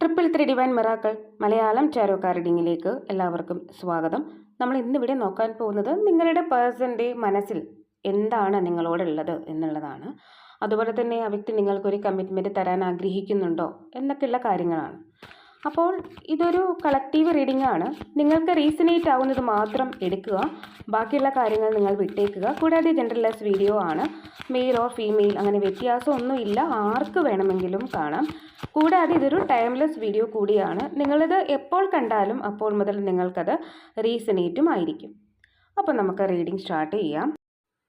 Triple three divine miracle Malayalam ചാരോ കാർഡിങ്ങിലേക്ക് എല്ലാവർക്കും സ്വാഗതം. നമ്മൾ ഇന്നിവിടെ നോക്കാൻ പോകുന്നത് നിങ്ങളുടെ പേഴ്സന്റെ മനസ്സിൽ എന്താണ് നിങ്ങളോടുള്ളത് എന്നുള്ളതാണ്. അതുപോലെ തന്നെ ആ വ്യക്തി നിങ്ങൾക്കൊരു കമ്മിറ്റ്മെന്റ് തരാൻ ആഗ്രഹിക്കുന്നുണ്ടോ എന്നൊക്കെയുള്ള കാര്യങ്ങളാണ്. അപ്പോൾ ഇതൊരു കളക്റ്റീവ് റീഡിംഗ് ആണ്. നിങ്ങൾക്ക് റീസനേറ്റ് ആവുന്നത് മാത്രം എടുക്കുക. ബാക്കിയുള്ള കാര്യങ്ങൾ നിങ്ങൾ വിട്ടേക്കുക. കൂടാതെ ജെൻഡർലെസ് വീഡിയോ ആണ്. മെയിൽ ഓർ ഫീമെയിൽ അങ്ങനെ വ്യത്യാസമൊന്നുമില്ല. ആർക്ക് വേണമെങ്കിലും കാണാം. കൂടാതെ ഇതൊരു ടൈംലെസ് വീഡിയോ കൂടിയാണ്. നിങ്ങളിത് എപ്പോൾ കണ്ടാലും അപ്പോൾ മുതൽ നിങ്ങൾക്കത് റീസണേറ്റും ആയിരിക്കും. അപ്പോൾ നമുക്ക് റീഡിംഗ് സ്റ്റാർട്ട് ചെയ്യാം.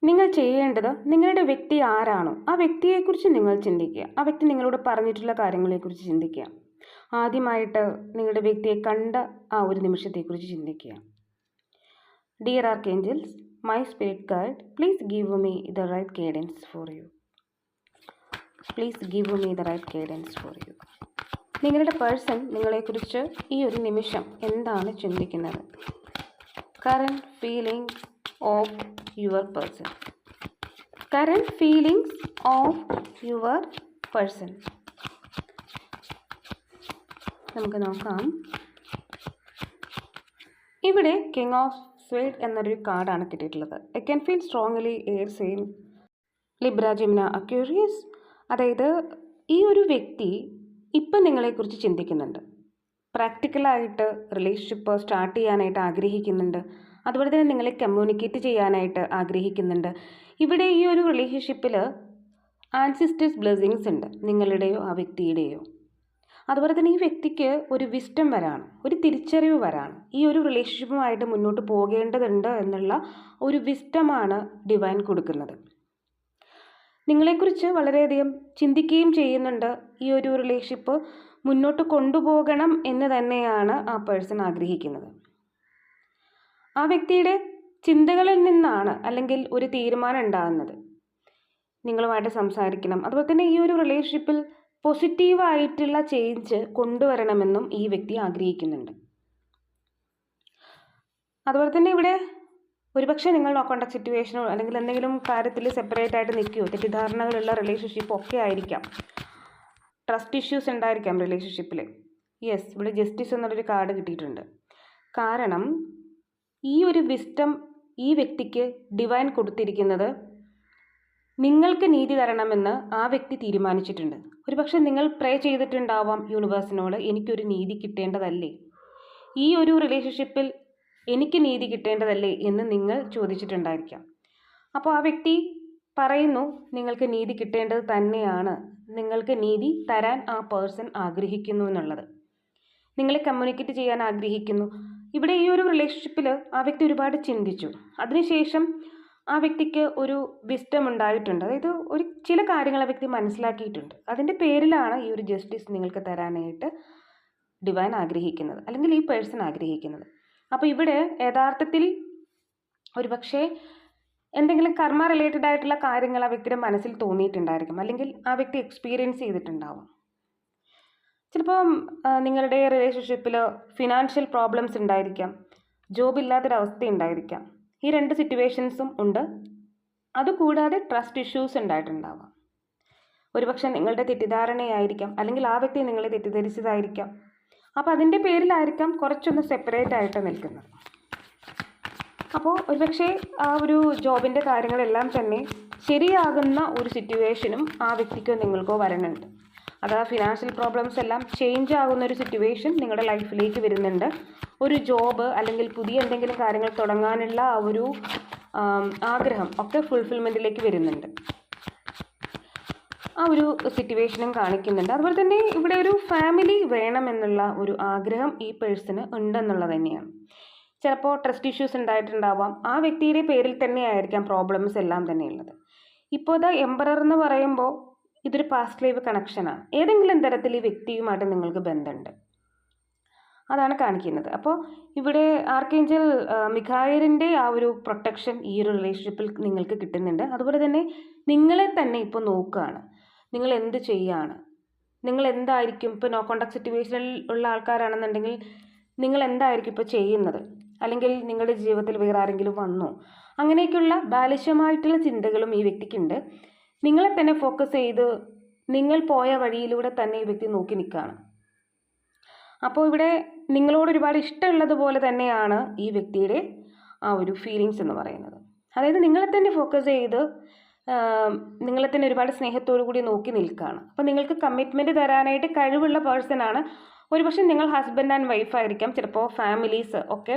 നിങ്ങൾ ചെയ്യേണ്ടത് നിങ്ങളുടെ വ്യക്തി ആരാണോ ആ വ്യക്തിയെക്കുറിച്ച് നിങ്ങൾ ചിന്തിക്കുക. ആ വ്യക്തി നിങ്ങളോട് പറഞ്ഞിട്ടുള്ള കാര്യങ്ങളെക്കുറിച്ച് ചിന്തിക്കുക. ആദ്യമായിട്ട് നിങ്ങളുടെ വ്യക്തിയെ കണ്ട ആ ഒരു നിമിഷത്തെക്കുറിച്ച് ചിന്തിക്കുക dear archangels my spirit guide please give me the right guidance for you please give me the right guidance for you നിങ്ങളുടെ പേഴ്സൺ നിങ്ങളെക്കുറിച്ച് ഈ ഒരു നിമിഷം എന്താണ് ചിന്തിക്കുന്നത്? Current feeling of your person current feelings of your person നമുക്ക് നോക്കാം. ഇവിടെ കിങ് ഓഫ് സ്വേഡ് എന്നൊരു കാർഡാണ് കിട്ടിയിട്ടുള്ളത്. I can feel strongly air same Libra Gemini Aquarius അതായത് ഈ ഒരു വ്യക്തി ഇപ്പം നിങ്ങളെക്കുറിച്ച് ചിന്തിക്കുന്നുണ്ട്. പ്രാക്ടിക്കലായിട്ട് റിലേഷൻഷിപ്പ് സ്റ്റാർട്ട് ചെയ്യാനായിട്ട് ആഗ്രഹിക്കുന്നുണ്ട്. അതുപോലെ തന്നെ നിങ്ങളെ കമ്മ്യൂണിക്കേറ്റ് ചെയ്യാനായിട്ട് ആഗ്രഹിക്കുന്നുണ്ട്. ഇവിടെ ഈ ഒരു റിലേഷൻഷിപ്പിൽ ആൻസിസ്റ്റേഴ്സ് ബ്ലെസ്സിങ്സ് ഉണ്ട്. നിങ്ങളുടെയോ ആ വ്യക്തിയുടെയോ. അതുപോലെ തന്നെ ഈ വ്യക്തിക്ക് ഒരു വിസ്റ്റം വരാണ് ഒരു തിരിച്ചറിവ് വരാണ്. ഈ ഒരു റിലേഷൻഷിപ്പുമായിട്ട് മുന്നോട്ട് പോകേണ്ടതുണ്ട് എന്നുള്ള ഒരു വിസ്റ്റമാണ് ഡിവൈൻ കൊടുക്കുന്നത്. നിങ്ങളെക്കുറിച്ച് വളരെയധികം ചിന്തിക്കുകയും ചെയ്യുന്നുണ്ട് ഈ ഒരു റിലേഷൻഷിപ്പ് മുന്നോട്ട് കൊണ്ടുപോകണം എന്ന് തന്നെയാണ് ആ പേഴ്സൺ ആഗ്രഹിക്കുന്നത്. ആ വ്യക്തിയുടെ ചിന്തകളിൽ നിന്നാണ് അല്ലെങ്കിൽ ഒരു തീരുമാനം ഉണ്ടാകുന്നത്. നിങ്ങളുമായിട്ട് സംസാരിക്കണം. അതുപോലെ തന്നെ ഈ ഒരു റിലേഷൻഷിപ്പിൽ പോസിറ്റീവായിട്ടുള്ള ചേഞ്ച് കൊണ്ടുവരണമെന്നും ഈ വ്യക്തി ആഗ്രഹിക്കുന്നുണ്ട്. അതുപോലെ തന്നെ ഇവിടെ ഒരുപക്ഷെ നിങ്ങൾ നോക്കേണ്ട സിറ്റുവേഷനോ അല്ലെങ്കിൽ എന്തെങ്കിലും കാര്യത്തിൽ സെപ്പറേറ്റ് ആയിട്ട് നിൽക്കുകയോ തെറ്റിദ്ധാരണകളുള്ള റിലേഷൻഷിപ്പ് ഒക്കെ ആയിരിക്കാം. ട്രസ്റ്റ് ഇഷ്യൂസ് ഉണ്ടായിരിക്കാം റിലേഷൻഷിപ്പിൽ യെസ് ഇവിടെ ജസ്റ്റിസ് എന്നുള്ളൊരു കാർഡ് കിട്ടിയിട്ടുണ്ട്. കാരണം ഈ ഒരു വിസ്റ്റം ഈ വ്യക്തിക്ക് ഡിവൈൻ കൊടുത്തിരിക്കുന്നത് നിങ്ങൾക്ക് നീതി തരണമെന്ന് ആ വ്യക്തി തീരുമാനിച്ചിട്ടുണ്ട്. ഒരുപക്ഷെ നിങ്ങൾ പ്രേ ചെയ്തിട്ടുണ്ടാവാം യൂണിവേഴ്സിനോട് എനിക്കൊരു നീതി കിട്ടേണ്ടതല്ലേ? ഈ ഒരു റിലേഷൻഷിപ്പിൽ എനിക്ക് നീതി കിട്ടേണ്ടതല്ലേ എന്ന് നിങ്ങൾ ചോദിച്ചിട്ടുണ്ടായിരിക്കാം. അപ്പോൾ ആ വ്യക്തി പറയുന്നു നിങ്ങൾക്ക് നീതി കിട്ടേണ്ടത് തന്നെയാണ്. നിങ്ങൾക്ക് നീതി തരാൻ ആ പേഴ്സൺ ആഗ്രഹിക്കുന്നു എന്നുള്ളത്. നിങ്ങളെ കമ്മ്യൂണിക്കേറ്റ് ചെയ്യാൻ ആഗ്രഹിക്കുന്നു. ഇവിടെ ഈ ഒരു റിലേഷൻഷിപ്പിൽ ആ വ്യക്തി ഒരുപാട് ചിന്തിച്ചു. അതിനുശേഷം ആ വ്യക്തിക്ക് ഒരു വിസ്റ്റം ഉണ്ടായിട്ടുണ്ട്. അതായത് ഒരു ചില കാര്യങ്ങൾ ആ വ്യക്തി മനസ്സിലാക്കിയിട്ടുണ്ട്. അതിന്റെ പേരിലാണ് ഈ ഒരു ജസ്റ്റിസ് നിങ്ങൾക്ക് തരാനായിട്ട് ഡിവൈൻ ആഗ്രഹിക്കുന്നത്. അല്ലെങ്കിൽ ഈ പേഴ്സൺ ആഗ്രഹിക്കുന്നത്. അപ്പോൾ ഇവിടെ യഥാർത്ഥത്തിൽ ഒരുപക്ഷെ എന്തെങ്കിലും കർമ്മ റിലേറ്റഡ് ആയിട്ടുള്ള കാര്യങ്ങൾ ആ വ്യക്തിയുടെ മനസ്സിൽ തോന്നിയിട്ടുണ്ടായിരിക്കും. അല്ലെങ്കിൽ ആ വ്യക്തി എക്സ്പീരിയൻസ് ചെയ്തിട്ടുണ്ടാവും. ചിലപ്പോൾ നിങ്ങളുടെ റിലേഷൻഷിപ്പിൽ ഫിനാൻഷ്യൽ പ്രോബ്ലംസ് ഉണ്ടായിരിക്കാം. ജോബ് ഇല്ലാത്തൊരവസ്ഥ ഉണ്ടായിരിക്കാം. ഈ രണ്ട് സിറ്റുവേഷൻസും ഉണ്ട്. അതുകൂടാതെ ട്രസ്റ്റ് ഇഷ്യൂസ് ഉണ്ടായിട്ടുണ്ടാവാം. ഒരുപക്ഷെ നിങ്ങളുടെ തെറ്റിദ്ധാരണയായിരിക്കാം അല്ലെങ്കിൽ ആ വ്യക്തി നിങ്ങളെ തെറ്റിദ്ധരിച്ചതായിരിക്കാം. അപ്പോൾ അതിന്റെ പേരിലായിരിക്കാം കുറച്ചൊന്ന് സെപ്പറേറ്റ് ആയിട്ട് നിൽക്കുന്നത്. അപ്പോൾ ഒരുപക്ഷെ ആ ഒരു ജോബിന്റെ കാര്യങ്ങളെല്ലാം തന്നെ ശരിയാകുന്ന ഒരു സിറ്റുവേഷനും ആ വ്യക്തിക്കോ നിങ്ങൾക്കോ വരണുണ്ട്. അത് ഫിനാൻഷ്യൽ പ്രോബ്ലംസ് എല്ലാം ചേഞ്ച് ആകുന്ന ഒരു സിറ്റുവേഷൻ നിങ്ങളുടെ ലൈഫിലേക്ക് വരുന്നുണ്ട്. ഒരു ജോബ് അല്ലെങ്കിൽ പുതിയ എന്തെങ്കിലും കാര്യങ്ങൾ തുടങ്ങാനുള്ള ആ ഒരു ആഗ്രഹം ഒക്കെ ഫുൾഫിൽമെന്റിലേക്ക് വരുന്നുണ്ട്. ആ ഒരു സിറ്റുവേഷനും കാണിക്കുന്നുണ്ട്. അതുപോലെ തന്നെ ഇവിടെ ഒരു ഫാമിലി വേണമെന്നുള്ള ഒരു ആഗ്രഹം ഈ പേഴ്സണ് ഉണ്ടെന്നുള്ളത് തന്നെയാണ്. ചിലപ്പോൾ ട്രസ്റ്റ് ഇഷ്യൂസ് ഉണ്ടായിട്ടുണ്ടാവാം. ആ വ്യക്തിയുടെ പേരിൽ തന്നെ ആയിരിക്കാം പ്രോബ്ലംസ് എല്ലാം തന്നെ ഉള്ളത് ഇപ്പോൾ ദ എംബറർ എന്ന് പറയുമ്പോൾ ഇതൊരു പാസ്റ്റ് ലൈവ് കണക്ഷനാണ് ഏതെങ്കിലും തരത്തിൽ ഈ വ്യക്തിയുമായിട്ട് നിങ്ങൾക്ക് ബന്ധമുണ്ട്. അതാണ് കാണിക്കുന്നത്. അപ്പോൾ ഇവിടെ ആർക്കേഞ്ചൽ മിഖായലിന്റെ ആ ഒരു പ്രൊട്ടക്ഷൻ ഈ ഒരു റിലേഷൻഷിപ്പിൽ നിങ്ങൾക്ക് കിട്ടുന്നുണ്ട്. അതുപോലെ തന്നെ നിങ്ങളെ തന്നെ ഇപ്പോൾ നോക്കുകയാണ്. നിങ്ങൾ എന്ത് ചെയ്യാണ്? നിങ്ങൾ എന്തായിരിക്കും? ഇപ്പോൾ നോ കോണ്ടാക്ട് സിറ്റുവേഷനിൽ ഉള്ള ആൾക്കാരാണെന്നുണ്ടെങ്കിൽ നിങ്ങൾ എന്തായിരിക്കും ഇപ്പോൾ ചെയ്യുന്നത്? അല്ലെങ്കിൽ നിങ്ങളുടെ ജീവിതത്തിൽ വേറെ ആരെങ്കിലും വന്നോ? അങ്ങനെയൊക്കെയുള്ള ബാലിശമായിട്ടുള്ള ചിന്തകളും ഈ വ്യക്തിക്കുണ്ട്. നിങ്ങളെ തന്നെ ഫോക്കസ് ചെയ്ത് നിങ്ങൾ പോയ വഴിയിലൂടെ തന്നെ ഈ വ്യക്തി നോക്കി നിൽക്കുകയാണ്. അപ്പോൾ ഇവിടെ നിങ്ങളോട് ഒരുപാട് ഇഷ്ടമുള്ളതുപോലെ തന്നെയാണ് ഈ വ്യക്തിയുടെ ആ ഒരു ഫീലിങ്സ് എന്ന് പറയുന്നത്. അതായത് നിങ്ങളെ തന്നെ ഫോക്കസ് ചെയ്ത് നിങ്ങളെ തന്നെ ഒരുപാട് സ്നേഹത്തോടു കൂടി നോക്കി നിൽക്കുകയാണ്. അപ്പോൾ നിങ്ങൾക്ക് കമ്മിറ്റ്മെന്റ് തരാനായിട്ട് കഴിവുള്ള പേഴ്സണാണ് ഒരുപക്ഷെ നിങ്ങൾ ഹസ്ബൻഡ് ആൻഡ് വൈഫ് ആയിരിക്കാം. ചിലപ്പോൾ ഫാമിലീസ് ഒക്കെ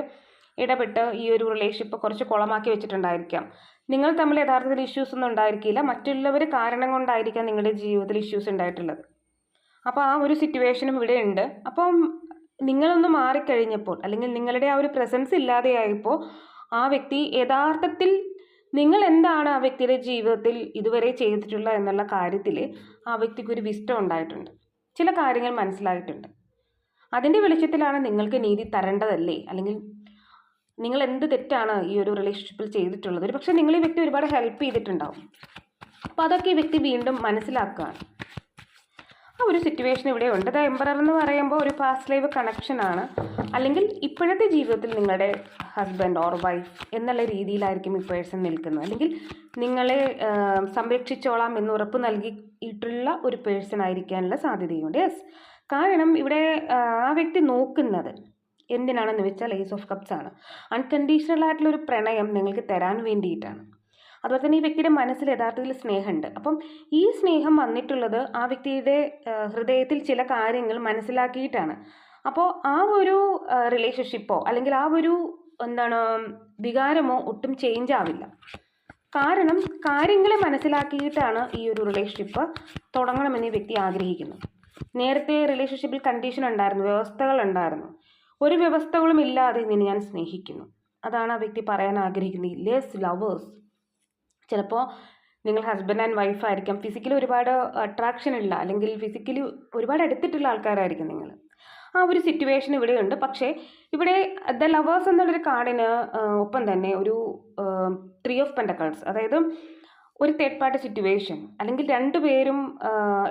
ഇടപെട്ട് ഈ ഒരു റിലേഷൻഷിപ്പ് കുറച്ച് കുളമാക്കി വെച്ചിട്ടുണ്ടായിരിക്കാം. നിങ്ങൾ തമ്മിൽ യഥാർത്ഥത്തിൽ ഇഷ്യൂസ് ഒന്നും ഉണ്ടായിരിക്കില്ല. മറ്റുള്ളവർ കാരണം കൊണ്ടായിരിക്കാം നിങ്ങളുടെ ജീവിതത്തിൽ ഇഷ്യൂസ് ഉണ്ടായിട്ടുള്ളത്. അപ്പോൾ ആ ഒരു സിറ്റുവേഷനും ഇവിടെ ഉണ്ട്. അപ്പം നിങ്ങളൊന്ന് മാറിക്കഴിഞ്ഞപ്പോൾ അല്ലെങ്കിൽ നിങ്ങളുടെ ആ ഒരു പ്രസൻസ് ഇല്ലാതെയായപ്പോൾ ആ വ്യക്തി യഥാർത്ഥത്തിൽ നിങ്ങൾ എന്താണ് ആ വ്യക്തിയുടെ ജീവിതത്തിൽ ഇതുവരെ ചെയ്തിട്ടുള്ളത് എന്നുള്ള കാര്യത്തിൽ ആ വ്യക്തിക്ക് ഒരു വിസ്റ്റം ഉണ്ടായിട്ടുണ്ട്. ചില കാര്യങ്ങൾ മനസ്സിലായിട്ടുണ്ട്. അതിന്റെ വെളിച്ചത്തിലാണ് നിങ്ങൾക്ക് നീതി തരേണ്ടതല്ലേ? അല്ലെങ്കിൽ നിങ്ങൾ എന്ത് തെറ്റാണ് ഈ ഒരു റിലേഷൻഷിപ്പിൽ ചെയ്തിട്ടുള്ളത്? ഒരു പക്ഷേ നിങ്ങൾ ഈ വ്യക്തി ഒരുപാട് ഹെൽപ്പ് ചെയ്തിട്ടുണ്ടാവും. അപ്പോൾ അതൊക്കെ ഈ വ്യക്തി വീണ്ടും മനസ്സിലാക്കുകയാണ്. ഒരു സിറ്റുവേഷൻ ഇവിടെ ഉണ്ട്. ദ എംബറർ എന്ന് പറയുമ്പോൾ ഒരു പാസ്റ്റ് ലൈവ് കണക്ഷനാണ് അല്ലെങ്കിൽ ഇപ്പോഴത്തെ ജീവിതത്തിൽ നിങ്ങളുടെ ഹസ്ബൻഡ് ഓർ വൈഫ് എന്നുള്ള രീതിയിലായിരിക്കും ഈ പേഴ്സൺ നിൽക്കുന്നത്. അല്ലെങ്കിൽ നിങ്ങളെ സംരക്ഷിച്ചോളാം എന്ന് ഉറപ്പ് നൽകിയിട്ടുള്ള ഒരു പേഴ്സൺ ആയിരിക്കാനുള്ള സാധ്യതയുണ്ട്. യെസ് കാരണം ഇവിടെ ആ വ്യക്തി നോക്കുന്നത് എന്തിനാണെന്ന് വെച്ചാൽ ഏസ് ഓഫ് കപ്സ് ആണ്. അൺകണ്ടീഷണൽ ആയിട്ടുള്ള ഒരു പ്രണയം നിങ്ങൾക്ക് തരാൻ വേണ്ടിയിട്ടാണ്. അതുപോലെ തന്നെ ഈ വ്യക്തിയുടെ മനസ്സിൽ യഥാർത്ഥത്തിൽ സ്നേഹമുണ്ട്. അപ്പം ഈ സ്നേഹം വന്നിട്ടുള്ളത് ആ വ്യക്തിയുടെ ഹൃദയത്തിൽ ചില കാര്യങ്ങൾ മനസ്സിലാക്കിയിട്ടാണ്. അപ്പോൾ ആ ഒരു റിലേഷൻഷിപ്പോ അല്ലെങ്കിൽ ആ ഒരു എന്താണ് വികാരമോ ഒട്ടും ചേഞ്ച് ആവില്ല. കാരണം കാര്യങ്ങളെ മനസ്സിലാക്കിയിട്ടാണ് ഈ ഒരു റിലേഷൻഷിപ്പ് തുടങ്ങണമെന്ന് ഈ വ്യക്തി ആഗ്രഹിക്കുന്നു നേരത്തെ റിലേഷൻഷിപ്പിൽ കണ്ടീഷൻ ഉണ്ടായിരുന്നു വ്യവസ്ഥകൾ ഉണ്ടായിരുന്നു. ഒരു വ്യവസ്ഥകളും ഇല്ലാതെ നിന്നെ ഞാൻ സ്നേഹിക്കുന്നു. അതാണ് ആ വ്യക്തി പറയാൻ ആഗ്രഹിക്കുന്നത്. ലെസ് ലവേഴ്സ് ചിലപ്പോൾ നിങ്ങൾ ഹസ്ബൻഡ് ആൻഡ് വൈഫായിരിക്കാം ഫിസിക്കലി ഒരുപാട് അട്രാക്ഷൻ ഉള്ള അല്ലെങ്കിൽ ഫിസിക്കലി ഒരുപാട് അടുത്തിട്ടുള്ള ആൾക്കാരായിരിക്കും നിങ്ങൾ. ആ ഒരു സിറ്റുവേഷൻ ഇവിടെയുണ്ട്. പക്ഷേ ഇവിടെ ദ ലവേഴ്സ് എന്നുള്ളൊരു കാർഡിന് ഒപ്പം തന്നെ ഒരു ത്രീ ഓഫ് പെൻഡക്കൾസ് അതായത് ഒരു തേർഡ് പാർട്ടി സിറ്റുവേഷൻ അല്ലെങ്കിൽ രണ്ടുപേരും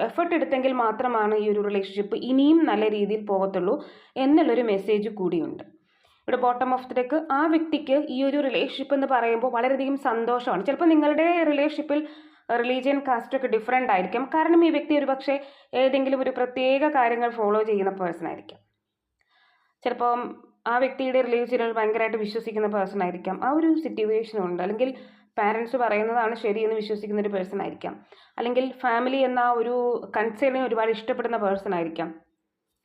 എഫർട്ട് എടുത്തെങ്കിൽ മാത്രമാണ് ഈ ഒരു റിലേഷൻഷിപ്പ് ഇനിയും നല്ല രീതിയിൽ പോകത്തുള്ളൂ. എന്നുള്ളൊരു മെസ്സേജ് കൂടിയുണ്ട്. ഇവിടെ ബോട്ടം ഓഫ് ദി ഡെക്ക് ആ വ്യക്തിക്ക് ഈ ഒരു റിലേഷൻഷിപ്പ് എന്ന് പറയുമ്പോൾ വളരെയധികം സന്തോഷമാണ്. ചിലപ്പോൾ നിങ്ങളുടെ റിലേഷൻഷിപ്പിൽ റിലീജിയൻ കാസ്റ്റ് ഒക്കെ ഡിഫറെന്റ് ആയിരിക്കും. കാരണം ഈ വ്യക്തി ഒരു പക്ഷേ ഏതെങ്കിലും ഒരു പ്രത്യേക കാര്യങ്ങൾ ഫോളോ ചെയ്യുന്ന പേഴ്സൺ ആയിരിക്കും. ചിലപ്പം ആ വ്യക്തിയുടെ റിലീജിയനിൽ ഭയങ്കരമായിട്ട് വിശ്വസിക്കുന്ന പേഴ്സൺ ആയിരിക്കാം. ആ ഒരു സിറ്റുവേഷൻ ഉണ്ട്. അല്ലെങ്കിൽ പാരൻസ് പറയുന്നതാണ് ശരിയെന്ന് വിശ്വസിക്കുന്ന ഒരു പേഴ്സൺ ആയിരിക്കാം. അല്ലെങ്കിൽ ഫാമിലി എന്ന ഒരു കൺസേണിനെ ഒരുപാട് ഇഷ്ടപ്പെടുന്ന പേഴ്സൺ ആയിരിക്കാം.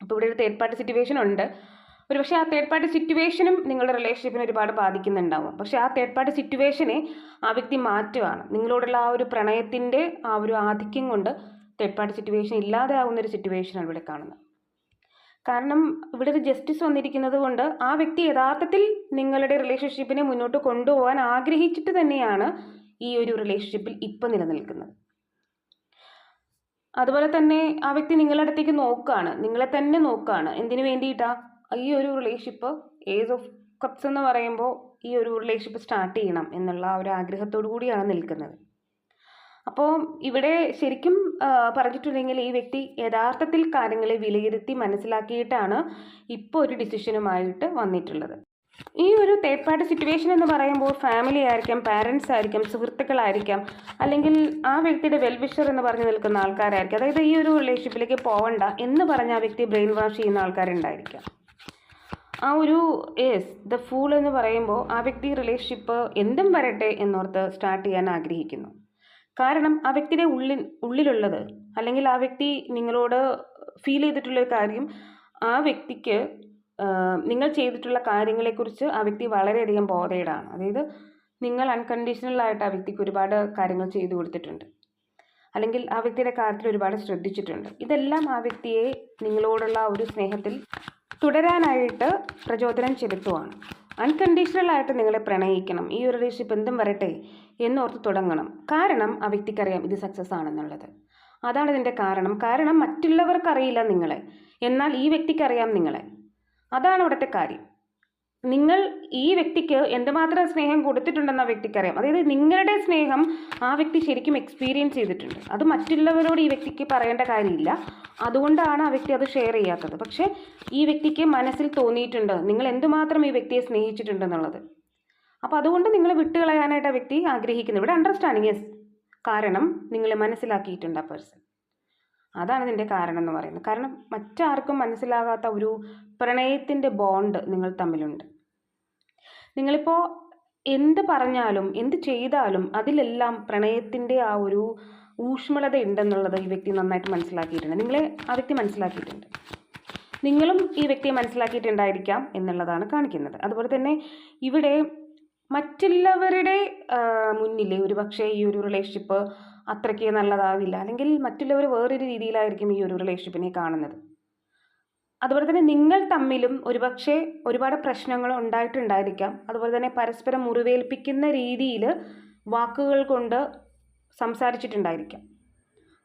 അപ്പോൾ ഇവിടെ ഒരു തേർഡ് പാർട്ടി സിറ്റുവേഷൻ ഉണ്ട്. ഒരു പക്ഷേ ആ തേർഡ് പാർട്ടി സിറ്റുവേഷനും നിങ്ങളുടെ റിലേഷൻഷിപ്പിനെ ഒരുപാട് ബാധിക്കുന്നുണ്ടാവും. പക്ഷേ ആ തേർഡ് പാർട്ടി സിറ്റുവേഷനെ ആ വ്യക്തി മാറ്റുകയാണ് നിങ്ങളോടുള്ള ആ ഒരു പ്രണയത്തിന്റെ ആ ഒരു ആധിക്യം കൊണ്ട് തേർഡ് പാർട്ടി സിറ്റുവേഷൻ ഇല്ലാതെ ആവുന്ന ഒരു സിറ്റുവേഷനാണ് ഇവിടെ കാണുന്നത്. കാരണം ഇവിടെ ഒരു ജസ്റ്റിസ് വന്നിരിക്കുന്നത് കൊണ്ട് ആ വ്യക്തി യഥാർത്ഥത്തിൽ നിങ്ങളുടെ റിലേഷൻഷിപ്പിനെ മുന്നോട്ട് കൊണ്ടുപോകാൻ ആഗ്രഹിച്ചിട്ട് തന്നെയാണ് ഈ ഒരു റിലേഷൻഷിപ്പിൽ ഇപ്പം നിലനിൽക്കുന്നത്. അതുപോലെ തന്നെ ആ വ്യക്തി നിങ്ങളുടെ അടുത്തേക്ക് നോക്കുകയാണ് നിങ്ങളെ തന്നെ നോക്കുകയാണ് എന്തിനു വേണ്ടിയിട്ടാ? ഈ ഒരു റിലേഷൻഷിപ്പ് ഏസ് ഓഫ് കപ്സ് എന്ന് പറയുമ്പോൾ ഈ ഒരു റിലേഷൻഷിപ്പ് സ്റ്റാർട്ട് ചെയ്യണം എന്നുള്ള ഒരു ആഗ്രഹത്തോടു കൂടിയാണ് നിൽക്കുന്നത്. അപ്പോൾ ഇവിടെ ശരിക്കും പറഞ്ഞിട്ടുണ്ടെങ്കിൽ ഈ വ്യക്തി യഥാർത്ഥത്തിൽ കാര്യങ്ങളെ വിലയിരുത്തി മനസ്സിലാക്കിയിട്ടാണ് ഇപ്പോൾ ഒരു ഡിസിഷനുമായിട്ട് വന്നിട്ടുള്ളത്. ഈ ഒരു തേർഡ് പാർട്ടി സിറ്റുവേഷൻ എന്ന് പറയുമ്പോൾ ഫാമിലി ആയിരിക്കാം പാരൻസ് ആയിരിക്കാം സുഹൃത്തുക്കളായിരിക്കാം അല്ലെങ്കിൽ ആ വ്യക്തിയുടെ വെൽവിഷർ എന്ന് പറഞ്ഞു നിൽക്കുന്ന ആൾക്കാരായിരിക്കും. അതായത് ഈ ഒരു റിലേഷൻഷിപ്പിലേക്ക് പോകണ്ട എന്ന് പറഞ്ഞ ആ വ്യക്തി ബ്രെയിൻ വാഷ് ചെയ്യുന്ന ആൾക്കാരുണ്ടായിരിക്കാം. ആ ഒരു യെസ് ദ ഫൂൾ എന്ന് പറയുമ്പോൾ ആ വ്യക്തി റിലേഷൻഷിപ്പ് എന്തും വരട്ടെ എന്നോർത്ത് സ്റ്റാർട്ട് ചെയ്യാൻ ആഗ്രഹിക്കുന്നു. കാരണം ആ വ്യക്തിയുടെ ഉള്ളിൽ ഉള്ളിലുള്ളത് അല്ലെങ്കിൽ ആ വ്യക്തി നിങ്ങളോട് ഫീൽ ചെയ്തിട്ടുള്ളൊരു കാര്യം ആ വ്യക്തിക്ക് നിങ്ങൾ ചെയ്തിട്ടുള്ള കാര്യങ്ങളെക്കുറിച്ച് ആ വ്യക്തി വളരെയധികം ബോധേഡാണ്. അതായത് നിങ്ങൾ അൺകണ്ടീഷണലായിട്ട് ആ വ്യക്തിക്ക് ഒരുപാട് കാര്യങ്ങൾ ചെയ്തു കൊടുത്തിട്ടുണ്ട്. അല്ലെങ്കിൽ ആ വ്യക്തിയുടെ കാര്യത്തിൽ ഒരുപാട് ശ്രദ്ധിച്ചിട്ടുണ്ട്. ഇതെല്ലാം ആ വ്യക്തിയെ നിങ്ങളോടുള്ള ഒരു സ്നേഹത്തിൽ തുടരാനായിട്ട് പ്രചോദനം ചെലുത്തുവാണ്. അൺകണ്ടീഷണൽ ആയിട്ട് നിങ്ങളെ പ്രണയിക്കണം. ഈ ഒരു റിലേഷൻഷിപ്പ് എന്തും വരട്ടെ എന്നോർത്ത് തുടങ്ങണം. കാരണം ആ വ്യക്തിക്കറിയാം ഇത് സക്സസ് ആണെന്നുള്ളത്. അതാണ് ഇതിന്റെ കാരണം. കാരണം മറ്റുള്ളവർക്കറിയില്ല നിങ്ങളെ. എന്നാൽ ഈ വ്യക്തിക്കറിയാം നിങ്ങളെ. അതാണ് ഇവിടുത്തെ കാര്യം. നിങ്ങൾ ഈ വ്യക്തിക്ക് എന്തുമാത്രം സ്നേഹം കൊടുത്തിട്ടുണ്ടെന്ന് ആ വ്യക്തിക്കറിയാം അതായത് നിങ്ങളുടെ സ്നേഹം ആ വ്യക്തി ശരിക്കും എക്സ്പീരിയൻസ് ചെയ്തിട്ടുണ്ട്. അത് മറ്റുള്ളവരോട് ഈ വ്യക്തിക്ക് പറയേണ്ട കാര്യമില്ല. അതുകൊണ്ടാണ് ആ വ്യക്തി അത് ഷെയർ ചെയ്യാത്തത്. പക്ഷേ ഈ വ്യക്തിക്ക് മനസ്സിൽ തോന്നിയിട്ടുണ്ട് നിങ്ങൾ എന്തുമാത്രം ഈ വ്യക്തിയെ സ്നേഹിച്ചിട്ടുണ്ടെന്നുള്ളത്. അപ്പോൾ അതുകൊണ്ട് നിങ്ങൾ വിട്ടുകളയാനായിട്ട് ആ വ്യക്തി ആഗ്രഹിക്കുന്നു. ഇവിടെ അണ്ടർസ്റ്റാൻഡിങ് യെസ് കാരണം നിങ്ങൾ മനസ്സിലാക്കിയിട്ടുണ്ട് ആ പേഴ്സൺ അതാണ് ഇതിന്റെ കാരണം എന്ന് പറയുന്നത്. കാരണം മറ്റാർക്കും മനസ്സിലാകാത്ത ഒരു പ്രണയത്തിന്റെ ബോണ്ട് നിങ്ങൾ തമ്മിലുണ്ട്. നിങ്ങളിപ്പോൾ എന്ത് പറഞ്ഞാലും എന്ത് ചെയ്താലും അതിലെല്ലാം പ്രണയത്തിന്റെ ആ ഒരു ഊഷ്മളത ഉണ്ടെന്നുള്ളത് ഈ വ്യക്തി നന്നായിട്ട് മനസ്സിലാക്കിയിട്ടുണ്ട്. നിങ്ങളെ ആ വ്യക്തി മനസ്സിലാക്കിയിട്ടുണ്ട്. നിങ്ങളും ഈ വ്യക്തിയെ മനസ്സിലാക്കിയിട്ടുണ്ടായിരിക്കാം എന്നുള്ളതാണ് കാണിക്കുന്നത്. അതുപോലെ തന്നെ ഇവിടെ മറ്റുള്ളവരുടെ മുന്നിൽ ഒരു പക്ഷേ ഈ ഒരു റിലേഷൻഷിപ്പ് അത്രയ്ക്ക് നല്ലതാവില്ല. അല്ലെങ്കിൽ മറ്റുള്ളവർ വേറൊരു രീതിയിലായിരിക്കും ഈ ഒരു റിലേഷൻഷിപ്പിനെ കാണുന്നത്. അതുപോലെ തന്നെ നിങ്ങൾ തമ്മിലും ഒരുപക്ഷെ ഒരുപാട് പ്രശ്നങ്ങൾ ഉണ്ടായിട്ടുണ്ടായിരിക്കാം. അതുപോലെ തന്നെ പരസ്പരം മുറിവേൽപ്പിക്കുന്ന രീതിയിൽ വാക്കുകൾ കൊണ്ട് സംസാരിച്ചിട്ടുണ്ടായിരിക്കാം.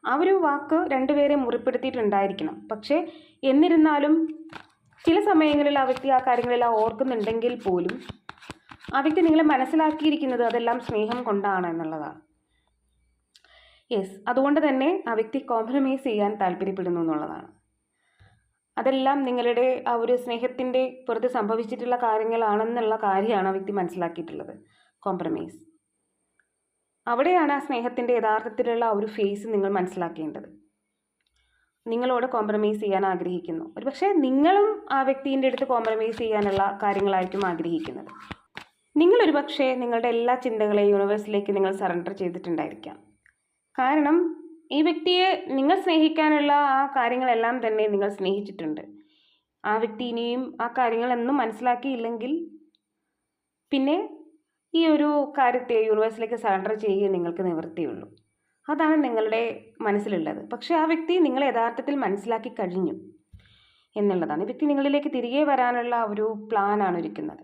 ആ ഒരു വാക്ക് രണ്ടുപേരെ മുറിപ്പെടുത്തിയിട്ടുണ്ടായിരിക്കണം. പക്ഷേ എന്നിരുന്നാലും ചില സമയങ്ങളിൽ ആ വ്യക്തി ആ കാര്യങ്ങളെല്ലാം ഓർക്കുന്നുണ്ടെങ്കിൽ പോലും ആ വ്യക്തി നിങ്ങളെ മനസ്സിലാക്കിയിരിക്കുന്നത് അതെല്ലാം സ്നേഹം കൊണ്ടാണ് എന്നുള്ളതാണ്. യെസ് അതുകൊണ്ട് തന്നെ ആ വ്യക്തി കോംപ്രമൈസ് ചെയ്യാൻ താല്പര്യപ്പെടുന്നു എന്നുള്ളതാണ്. അതെല്ലാം നിങ്ങളുടെ ആ ഒരു സ്നേഹത്തിന്റെ പുറത്ത് സംഭവിച്ചിട്ടുള്ള കാര്യങ്ങളാണെന്നുള്ള കാര്യമാണ് ആ വ്യക്തി മനസ്സിലാക്കിയിട്ടുള്ളത്. കോംപ്രമൈസ് അവിടെയാണ് ആ സ്നേഹത്തിന്റെ യഥാർത്ഥത്തിലുള്ള ഒരു ഫേസ് നിങ്ങൾ മനസ്സിലാക്കേണ്ടത്. നിങ്ങളോട് കോംപ്രമൈസ് ചെയ്യാൻ ആഗ്രഹിക്കുന്നു. ഒരു പക്ഷേ നിങ്ങളും ആ വ്യക്തിന്റെ അടുത്ത് കോംപ്രമൈസ് ചെയ്യാനുള്ള കാര്യങ്ങളായിരിക്കും ആഗ്രഹിക്കുന്നത്. നിങ്ങളൊരു പക്ഷേ നിങ്ങളുടെ എല്ലാ ചിന്തകളെയും യൂണിവേഴ്സിലേക്ക് നിങ്ങൾ സറണ്ടർ ചെയ്തിട്ടുണ്ടായിരിക്കാം. കാരണം ഈ വ്യക്തിയെ നിങ്ങൾ സ്നേഹിക്കാനുള്ള ആ കാര്യങ്ങളെല്ലാം തന്നെ നിങ്ങൾ സ്നേഹിച്ചിട്ടുണ്ട്. ആ വ്യക്തി ഇനിയും ആ കാര്യങ്ങളെന്നും മനസ്സിലാക്കിയില്ലെങ്കിൽ പിന്നെ ഈ ഒരു കാര്യത്തെ യൂണിവേഴ്സിലേക്ക് സറണ്ടർ ചെയ്യുകയും നിങ്ങൾക്ക് നിവൃത്തിയുള്ളൂ അതാണ് നിങ്ങളുടെ മനസ്സിലുള്ളത്. പക്ഷേ ആ വ്യക്തി നിങ്ങളെ യഥാർത്ഥത്തിൽ മനസ്സിലാക്കി കഴിഞ്ഞു എന്നുള്ളതാണ്. വ്യക്തി നിങ്ങളിലേക്ക് തിരികെ വരാനുള്ള ഒരു പ്ലാനാണ് ഒരുക്കുന്നത്.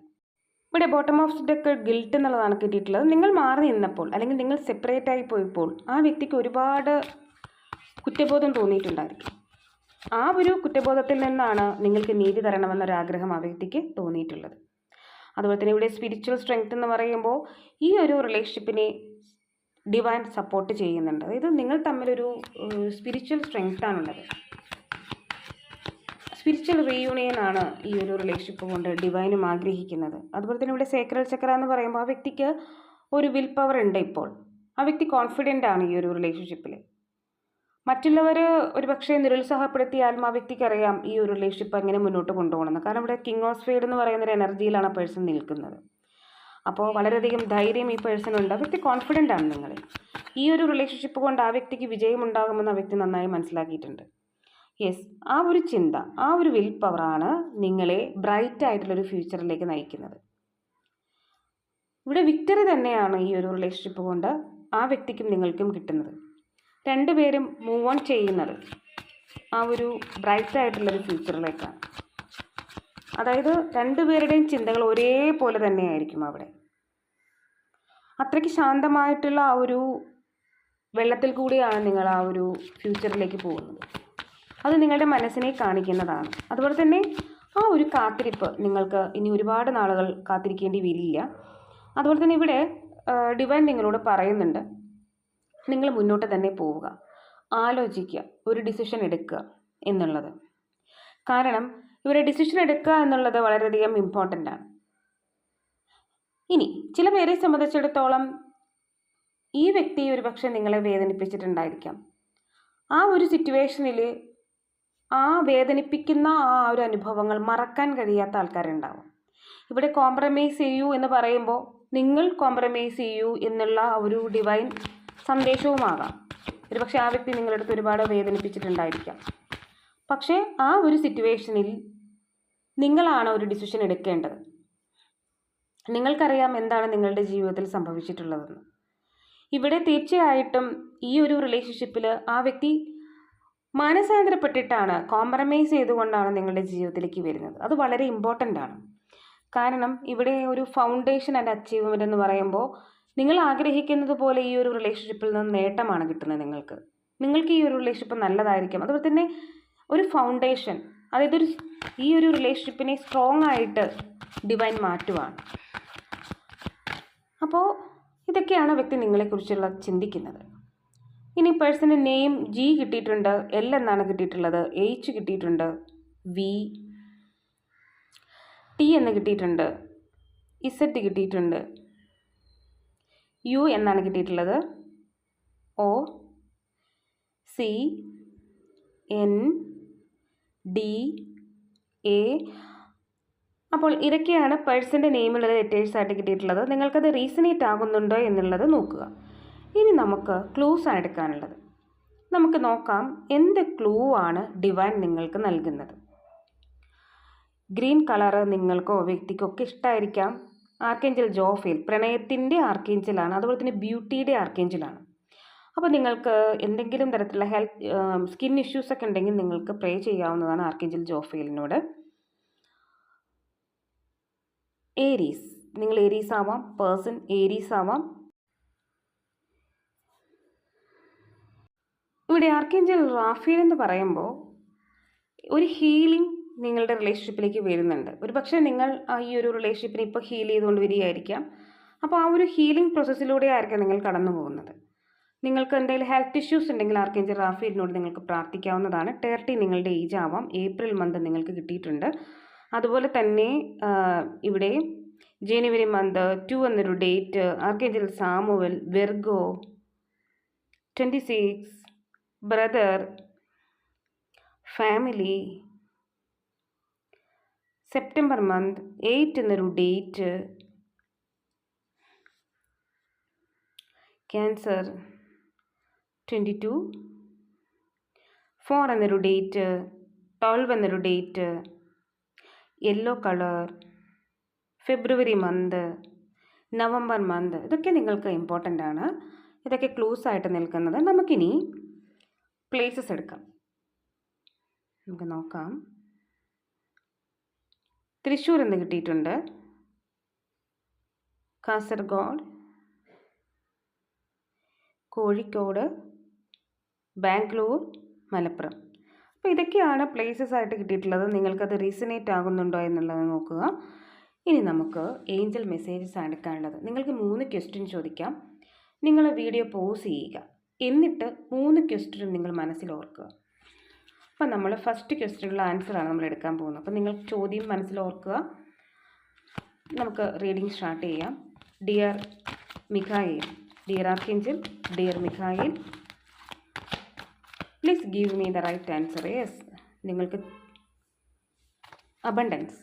ഇവിടെ ബോട്ടം ഓഫ് ഡെക്ക് ഗിൽട്ട് എന്നുള്ളതാണ് കിട്ടിയിട്ടുള്ളത്. നിങ്ങൾ മാറി നിന്നപ്പോൾ അല്ലെങ്കിൽ നിങ്ങൾ സെപ്പറേറ്റ് ആയി പോയപ്പോൾ ആ വ്യക്തിക്ക് ഒരുപാട് കുറ്റബോധം തോന്നിയിട്ടുണ്ടായിരിക്കും. ആ ഒരു കുറ്റബോധത്തിൽ നിന്നാണ് നിങ്ങൾക്ക് നീതി തരണമെന്നൊരാഗ്രഹം ആ വ്യക്തിക്ക് തോന്നിയിട്ടുള്ളത്. അതുപോലെ തന്നെ ഇവിടെ സ്പിരിച്വൽ സ്ട്രെങ്ത് എന്ന് പറയുമ്പോൾ ഈ ഒരു റിലേഷൻഷിപ്പിനെ ഡിവൈൻ സപ്പോർട്ട് ചെയ്യുന്നുണ്ട്. അതായത് നിങ്ങൾ തമ്മിലൊരു സ്പിരിച്വൽ സ്ട്രെങ്ത് ആണുള്ളത്. സ്പിരിച്വൽ റീയൂണിയൻ ആണ് ഈ ഒരു റിലേഷൻഷിപ്പ് കൊണ്ട് ഡിവൈനും ആഗ്രഹിക്കുന്നത്. അതുപോലെ തന്നെ ഇവിടെ സേക്രൽ ചക്ര എന്ന് പറയുമ്പോൾ ആ വ്യക്തിക്ക് ഒരു വിൽ പവർ ഉണ്ട് ഇപ്പോൾ. ആ വ്യക്തി കോൺഫിഡന്റ് ആണ് ഈ ഒരു റിലേഷൻഷിപ്പിൽ മറ്റുള്ളവർ ഒരു പക്ഷേ നിരുത്സാഹപ്പെടുത്തിയാലും ആ വ്യക്തിക്ക് അറിയാം ഈ ഒരു റിലേഷൻഷിപ്പ് എങ്ങനെ മുന്നോട്ട് കൊണ്ടുപോകണമെന്ന്. കാരണം ഇവിടെ കിങ് ഓഫ് സ്പീഡ് എന്ന് പറയുന്ന ഒരു എനർജിയിലാണ് ആ പേഴ്സൺ നിൽക്കുന്നത്. അപ്പോൾ വളരെയധികം ധൈര്യം ഈ പേഴ്സണുണ്ട് ആ വ്യക്തി കോൺഫിഡന്റ് ആണ് നിങ്ങൾ ഈ ഒരു റിലേഷൻഷിപ്പ് കൊണ്ട് ആ വ്യക്തിക്ക് വിജയമുണ്ടാകുമെന്ന് ആ വ്യക്തി നന്നായി മനസ്സിലാക്കിയിട്ടുണ്ട്. യെസ് ആ ഒരു ചിന്ത ആ ഒരു വിൽ പവറാണ് നിങ്ങളെ ബ്രൈറ്റ് ആയിട്ടുള്ളൊരു ഫ്യൂച്ചറിലേക്ക് നയിക്കുന്നത്. ഇവിടെ വിക്ടറി തന്നെയാണ് ഈ ഒരു റിലേഷൻഷിപ്പ് കൊണ്ട് ആ വ്യക്തിക്കും നിങ്ങൾക്കും കിട്ടുന്നത്. രണ്ടുപേരും മൂവ് ഓൺ ചെയ്യുന്നത് ആ ഒരു ബ്രൈറ്റ് ആയിട്ടുള്ളൊരു ഫ്യൂച്ചറിലേക്കാണ് അതായത് രണ്ടുപേരുടെയും ചിന്തകൾ ഒരേപോലെ തന്നെയായിരിക്കും അവിടെ. അത്രയ്ക്ക് ശാന്തമായിട്ടുള്ള ആ ഒരു വെള്ളത്തിൽ കൂടിയാണ് നിങ്ങൾ ആ ഒരു ഫ്യൂച്ചറിലേക്ക് പോകുന്നത്. അത് നിങ്ങളുടെ മനസ്സിനെ കാണിക്കുന്നതാണ്. അതുപോലെ തന്നെ ആ ഒരു കാത്തിരിപ്പ് നിങ്ങൾക്ക് ഇനി ഒരുപാട് നാളുകൾ കാത്തിരിക്കേണ്ടി വരില്ല. അതുപോലെ തന്നെ ഇവിടെ ഡിവൈൻ നിങ്ങളോട് പറയുന്നുണ്ട്. നിങ്ങൾ മുന്നോട്ട് തന്നെ പോവുക. ആലോചിക്കുക. ഒരു ഡിസിഷൻ എടുക്കുക എന്നുള്ളത്. കാരണം ഇവിടെ ഡിസിഷൻ എടുക്കുക എന്നുള്ളത് വളരെയധികം ഇമ്പോർട്ടന്റ് ആണ്. ഇനി ചില പേരെ സംബന്ധിച്ചിടത്തോളം ഈ വ്യക്തി ഒരു പക്ഷേ നിങ്ങളെ വേദനിപ്പിച്ചിട്ടുണ്ടായിരിക്കാം. ആ ഒരു സിറ്റുവേഷനിൽ ആ വേദനിപ്പിക്കുന്ന ആ ഒരു അനുഭവങ്ങൾ മറക്കാൻ കഴിയാത്ത ആൾക്കാരുണ്ടാവും. ഇവിടെ കോംപ്രമൈസ് ചെയ്യൂ എന്ന് പറയുമ്പോൾ നിങ്ങൾ കോംപ്രമൈസ് ചെയ്യൂ എന്നുള്ള ഒരു ഡിവൈൻ സന്ദേശവുമാകാം. ഒരുപക്ഷെ ആ വ്യക്തി നിങ്ങളുടെ അടുത്ത് ഒരുപാട് വേദനിപ്പിച്ചിട്ടുണ്ടായിരിക്കാം. പക്ഷേ ആ ഒരു സിറ്റുവേഷനിൽ നിങ്ങളാണ് ഒരു ഡിസിഷൻ എടുക്കേണ്ടത്. നിങ്ങൾക്കറിയാം എന്താണ് നിങ്ങളുടെ ജീവിതത്തിൽ സംഭവിച്ചിട്ടുള്ളതെന്ന്. ഇവിടെ തീർച്ചയായിട്ടും ഈ ഒരു റിലേഷൻഷിപ്പിൽ ആ വ്യക്തി മാനസാന്തരപ്പെട്ടിട്ടാണ് കോംപ്രമൈസ് ചെയ്തുകൊണ്ടാണ് നിങ്ങളുടെ ജീവിതത്തിലേക്ക് വരുന്നത്. അത് വളരെ ഇമ്പോർട്ടന്റ് ആണ്. കാരണം ഇവിടെ ഒരു ഫൗണ്ടേഷൻ ആൻഡ് അച്ചീവ്മെന്റ് എന്ന് പറയുമ്പോൾ നിങ്ങൾ ആഗ്രഹിക്കുന്നത് പോലെ ഈ ഒരു റിലേഷൻഷിപ്പിൽ നിന്ന് നേട്ടമാണ് കിട്ടുന്നത് നിങ്ങൾക്ക്. നിങ്ങൾക്ക് ഈ ഒരു റിലേഷൻഷിപ്പ് നല്ലതായിരിക്കും. അതുപോലെ തന്നെ ഒരു ഫൗണ്ടേഷൻ അതായത് ഒരു ഈ ഒരു റിലേഷൻഷിപ്പിനെ സ്ട്രോങ് ആയിട്ട് ഡിവൈൻ മാറ്റുവാണ് അപ്പോൾ ഇതൊക്കെയാണ് വ്യക്തി നിങ്ങളെക്കുറിച്ചുള്ള ചിന്തിക്കുന്നത്. ഇനി പേഴ്സണ് നെയിം ജി കിട്ടിയിട്ടുണ്ട് എൽ എന്നാണ് കിട്ടിയിട്ടുള്ളത് എച്ച് കിട്ടിയിട്ടുണ്ട് വി ടി എന്ന് കിട്ടിയിട്ടുണ്ട് ഇസെറ്റ് കിട്ടിയിട്ടുണ്ട് യു എന്നാണ് കിട്ടിയിട്ടുള്ളത് O C N D A അപ്പോൾ ഇതൊക്കെയാണ് പേഴ്സന്റെ നെയിമുള്ള ലെറ്റേഴ്സായിട്ട് കിട്ടിയിട്ടുള്ളത്. നിങ്ങൾക്കത് റീസണേറ്റ് ആകുന്നുണ്ടോ എന്നുള്ളത് നോക്കുക. ഇനി നമുക്ക് ക്ലൂസ് ആണ് എടുക്കാനുള്ളത്. നമുക്ക് നോക്കാം എന്ത് ക്ലൂ ആണ് ഡിവൈൻ നിങ്ങൾക്ക് നൽകുന്നത്. ഗ്രീൻ കളറ് നിങ്ങൾക്കോ വ്യക്തിക്കോ ഒക്കെ ഇഷ്ടമായിരിക്കാം ആർക്കേഞ്ചൽ ജോഫിൽ പ്രണയത്തിന്റെ ആർക്കേഞ്ചലാണ് അതുപോലെ തന്നെ ബ്യൂട്ടിയുടെ ആർക്കേഞ്ചലാണ് അപ്പോൾ നിങ്ങൾക്ക് എന്തെങ്കിലും തരത്തിലുള്ള ഹെൽത്ത് സ്കിൻ ഇഷ്യൂസ് ഒക്കെ ഉണ്ടെങ്കിൽ നിങ്ങൾക്ക് പ്രേ ചെയ്യാവുന്നതാണ് ആർക്കേഞ്ചൽ ജോഫിലിനോട് ഏരീസ് നിങ്ങൾ ഏരീസ് ആവാം. പേഴ്സൺ ഏരീസ് ആവാം. ഇവിടെ ആർക്കേഞ്ചൽ റാഫേൽ എന്ന് പറയുമ്പോൾ ഒരു ഹീലിംഗ് നിങ്ങളുടെ റിലേഷൻഷിപ്പിലേക്ക് വരുന്നുണ്ട്. ഒരു പക്ഷേ നിങ്ങൾ ഈ ഒരു റിലേഷൻഷിപ്പിനെ ഇപ്പോൾ ഹീൽ ചെയ്തുകൊണ്ട് വരികയായിരിക്കാം. അപ്പോൾ ആ ഒരു ഹീലിംഗ് പ്രോസസ്സിലൂടെ ആയിരിക്കാം നിങ്ങൾ കടന്നു പോകുന്നത്. നിങ്ങൾക്ക് എന്തെങ്കിലും ഹെൽത്ത് ഇഷ്യൂസ് ഉണ്ടെങ്കിൽ ആർക്കേഞ്ചൽ റാഫേലിനോട് നിങ്ങൾക്ക് പ്രാർത്ഥിക്കാവുന്നതാണ്. തേർട്ടി നിങ്ങളുടെ ഏജ് ആവാം. ഏപ്രിൽ മന്ത് നിങ്ങൾക്ക് കിട്ടിയിട്ടുണ്ട്. അതുപോലെ തന്നെ ഇവിടെ ജനുവരി മന്ത് ടു എന്നൊരു date archangel Samuel Virgo twenty six brother family September month eight എന്നൊരു date Cancer twenty two four എന്നൊരു ഡേറ്റ് ട്വൽവ് എന്നൊരു date yellow colour February month November month ഇതൊക്കെ നിങ്ങൾക്ക് ഇമ്പോർട്ടന്റ് ആണ്. ഇതൊക്കെ ക്ലൂസ് ആയിട്ട് നിൽക്കുന്നത് നമുക്കിനി പ്ലേസസ് എടുക്കാം. നമുക്ക് നോക്കാം. തൃശ്ശൂർ എന്ന് കിട്ടിയിട്ടുണ്ട്. കാസർഗോഡ് കോഴിക്കോട് ബാംഗ്ലൂർ മലപ്പുറം. അപ്പോൾ ഇതൊക്കെയാണ് പ്ലേസസ് ആയിട്ട് കിട്ടിയിട്ടുള്ളത്. നിങ്ങൾക്കത് റീസണേറ്റ് ആകുന്നുണ്ടോ എന്നുള്ളത് നോക്കുക. ഇനി നമുക്ക് ഏഞ്ചൽ മെസ്സേജസ് ആണ് എടുക്കാനുള്ളത്. നിങ്ങൾക്ക് മൂന്ന് ക്വസ്റ്റ്യൻ ചോദിക്കാം. നിങ്ങൾ വീഡിയോ പോസ് ചെയ്യുക. എന്നിട്ട് മൂന്ന് ക്വസ്റ്റ്യൻ നിങ്ങൾ മനസ്സിൽ ഓർക്കുക. അപ്പം നമ്മൾ ഫസ്റ്റ് ക്വസ്റ്റ്യനുള്ള ആൻസറാണ് നമ്മൾ എടുക്കാൻ പോകുന്നത്. അപ്പം നിങ്ങൾ ചോദ്യം മനസ്സിൽ ഓർക്കുക. നമുക്ക് റീഡിങ് സ്റ്റാർട്ട് ചെയ്യാം. Dear Michael dear archangel dear Michael please give me the right answer yes നിങ്ങൾക്ക് അബണ്ടൻസ്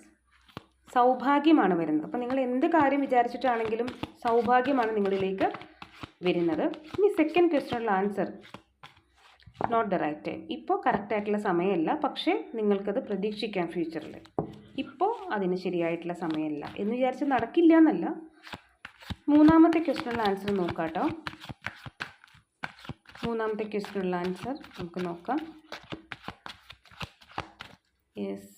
സൗഭാഗ്യമാണ് വരുന്നത്. അപ്പം നിങ്ങൾ എന്ത് കാര്യം വിചാരിച്ചിട്ടാണെങ്കിലും സൗഭാഗ്യമാണ് നിങ്ങളിലേക്ക് വരുന്നത്. ഇനി second ക്വസ്റ്റിനുള്ള answer not the right time ഇപ്പോൾ കറക്റ്റായിട്ടുള്ള സമയമല്ല. പക്ഷേ നിങ്ങൾക്കത് പ്രതീക്ഷിക്കാം ഫ്യൂച്ചറിൽ ഇപ്പോൾ അതിന് ശരിയായിട്ടുള്ള സമയമല്ല. എന്ന് വിചാരിച്ച് നടക്കില്ല എന്നല്ല. മൂന്നാമത്തെ ക്വസ്റ്റിനുള്ള ആൻസർ നോക്കാം മൂന്നാമത്തെ ക്വസ്റ്റിനുള്ള ആൻസർ നമുക്ക് നോക്കാം. യെസ്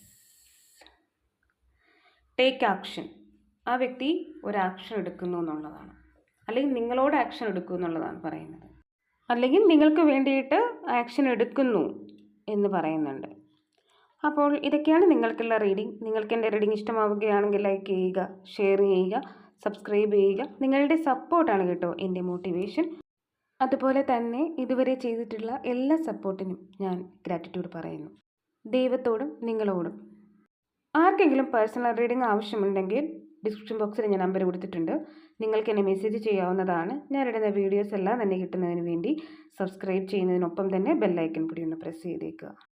ടേക്ക് ആക്ഷൻ ആ വ്യക്തി ഒരു ആക്ഷൻ എടുക്കുന്നു എന്നുള്ളതാണ്. അല്ലെങ്കിൽ നിങ്ങളോട് ആക്ഷൻ എടുക്കും എന്നുള്ളതാണ് പറയുന്നത്. അല്ലെങ്കിൽ നിങ്ങൾക്ക് വേണ്ടിയിട്ട് ആക്ഷൻ എടുക്കുന്നു എന്ന് പറയുന്നുണ്ട്. അപ്പോൾ ഇതൊക്കെയാണ് നിങ്ങൾക്കുള്ള റീഡിംഗ് നിങ്ങൾക്ക് എന്റെ റീഡിംഗ് ഇഷ്ടമാവുകയാണെങ്കിൽ ലൈക്ക് ചെയ്യുക ഷെയർ ചെയ്യുക സബ്സ്ക്രൈബ് ചെയ്യുക. നിങ്ങളുടെ സപ്പോർട്ടാണ് കേട്ടോ എന്റെ മോട്ടിവേഷൻ അതുപോലെ തന്നെ ഇതുവരെ ചെയ്തിട്ടുള്ള എല്ലാ സപ്പോർട്ടിനും ഞാൻ ഗ്രാറ്റിറ്റ്യൂഡ് പറയുന്നു. ദൈവത്തോടും നിങ്ങളോടും. ആർക്കെങ്കിലും പേഴ്സണൽ റീഡിംഗ് ആവശ്യമുണ്ടെങ്കിൽ ഡിസ്ക്രിപ്ഷൻ ബോക്സിൽ ഞാൻ നമ്പർ കൊടുത്തിട്ടുണ്ട്. നിങ്ങൾക്ക് എന്നെ മെസ്സേജ് ചെയ്യാവുന്നതാണ്. ഞാനിടുന്ന വീഡിയോസ് എല്ലാം തന്നെ കിട്ടുന്നതിന് വേണ്ടി സബ്സ്ക്രൈബ് ചെയ്യുന്നതിനൊപ്പം തന്നെ ബെല്ലൈക്കൻ കൂടി ഒന്ന് പ്രസ് ചെയ്തേക്കുക.